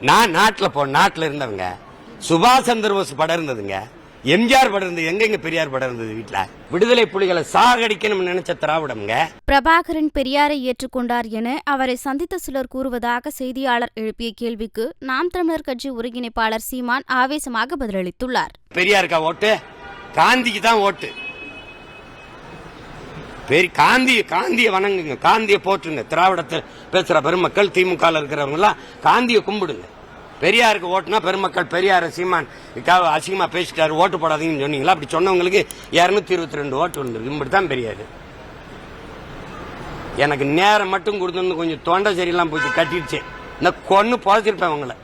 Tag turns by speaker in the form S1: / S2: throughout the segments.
S1: நான் நாட்டில் போ நாட்டில் இருந்தவங்க. சுபாஷ் சந்திர போஸ் படம் இருந்ததுங்க. எம்ஜிஆர் படம் இருந்தது. எங்கெங்க பெரியார் படம் இருந்தது வீட்டில்? விடுதலை புலிகளை சாகடிக்கணும்னு நினைச்ச திராவிடம்ங்க.
S2: பிரபாகரன் பெரியாரை ஏற்றுக்கொண்டார் என அவரை சந்தித்த சிலர் கூறுவதாக செய்தியாளர் எழுப்பிய கேள்விக்கு நாம் தமிழர் கட்சி ஒருங்கிணைப்பாளர் சீமான் ஆவேசமாக பதிலளித்துள்ளார்.
S1: பெரியாருக்கா ஓட்டு? காந்திக்கு தான் ஓட்டு. பெரிய காந்தியை காந்தியை வணங்குங்க. காந்தியை போற்றுங்க. திராவிடத்தை பேசுகிற பெருமக்கள் திமுகவில் இருக்கிறவங்கலாம் காந்தியை கும்பிடுங்க. பெரியாருக்கு ஓட்டுனா பெருமக்கள் பெரியார் சீமான் இக்காக அசிங்கமா பேசிட்டாரு ஓட்டு போடாதீங்கன்னு சொன்னீங்களா? அப்படி சொன்னவங்களுக்கு இரநூத்தி இருபத்தி ரெண்டு ஓட்டு வந்துருக்கு. இப்படி தான் பெரியார். எனக்கு நேரம் மட்டும் கொடுத்து கொஞ்சம் தொண்டை சரியெல்லாம் போச்சு கட்டிடுச்சு. இந்த கொன்னு புதைச்சிருப்பேன் உங்களை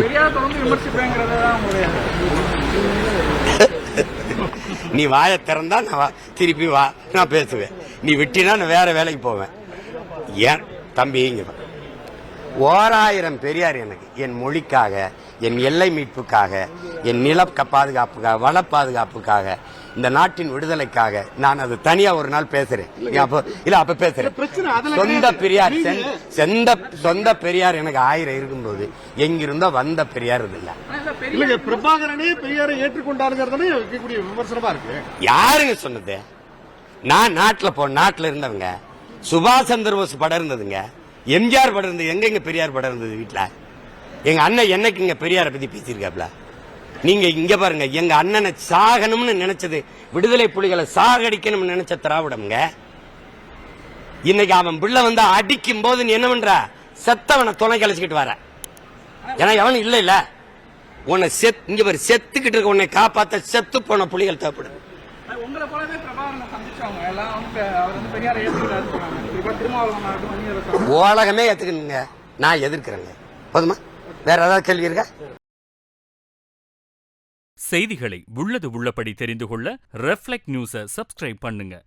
S3: பெரியார் தொடர்ந்து விமர்சிப்பேங்கிறத தான் உங்களுடைய
S1: நீ வாயை திறந்தா நான் வா- திருப்பி வா நான் பேசுவேன். நீ விட்டினா நான் வேற வேலைக்கு போவேன். ஏன்? தம்பிங்க ஓராயிரம் பெரியார் எனக்கு. என் மொழிக்காக என் எல்லை மீட்புக்காக என் நில பாதுகாப்புக்காக வள பாதுகாப்புக்காக இந்த நாட்டின் விடுதலைக்காக நான் அது தனியா ஒரு நாள் பேசுறேன். அப்போ இல்ல அப்ப பேசுறேன். சொந்த. பெரியார் செந்த- சொந்த பெரியார் எனக்கு ஆயிரம் இருக்கும்போது எங்கிருந்தோ வந்த பெரியார் இது இல்லை.
S3: பிரபாகரனே பெரியாரை ஏற்றுக்கொண்டாருங்கிறதானே விமர்சனமா இருக்கு.
S1: யாருங்க சொன்னது? நான் நாட்டில் போ நாட்டில் இருந்தவங்க. சுபாஷ் சந்திர போஸ் படம் இருந்ததுங்க. எம்ஜிஆர் படம் இருந்தது. எங்கெங்க பெரியார் படம் இருந்தது வீட்டில் எங்க அண்ணன் என்னைக்கு இங்க பெரியாரை பத்தி பேசியிருக்காப்ல நீங்க இங்க பாருங்க. எங்க அண்ணனை சாகணும்னு நினைச்சது விடுதலை புலிகளை சாகடிக்கணும்னு நினைச்ச திராவிடம்ங்க. இன்னைக்கு அவன் பிள்ளை வந்து அடிக்கும் போது நீ என்ன பண்ற? செத்தவனை துணை கழிச்சுக்கிட்டு வர. ஏன்னா அவன் இல்ல இல்ல உன்னை செத் இங்க பாரு செத்துக்கிட்டு இருக்க உன்னை காப்பாத்த செத்து போன புலிகள் தேவைப்படுது.
S3: உங்களை போலவே பிரபாகரனை சந்திச்சவங்க. எல்லாம் வந்து அவர் வந்து பெரியாரை ஏற்றுக்கிறாரு இப்ப திருமாவளவன்
S1: உலகமே ஏத்துக்கணுங்க. நான் எதிர்க்கிறேங்க. போதுமா? வேற ஏதாவது கேள்வி இருக்கா?
S4: செய்திகளை உள்ளது உள்ளபடி தெரிந்து கொள்ள ரெஃப்ளெக்ட் நியூஸை சப்ஸ்கிரைப் பண்ணுங்க.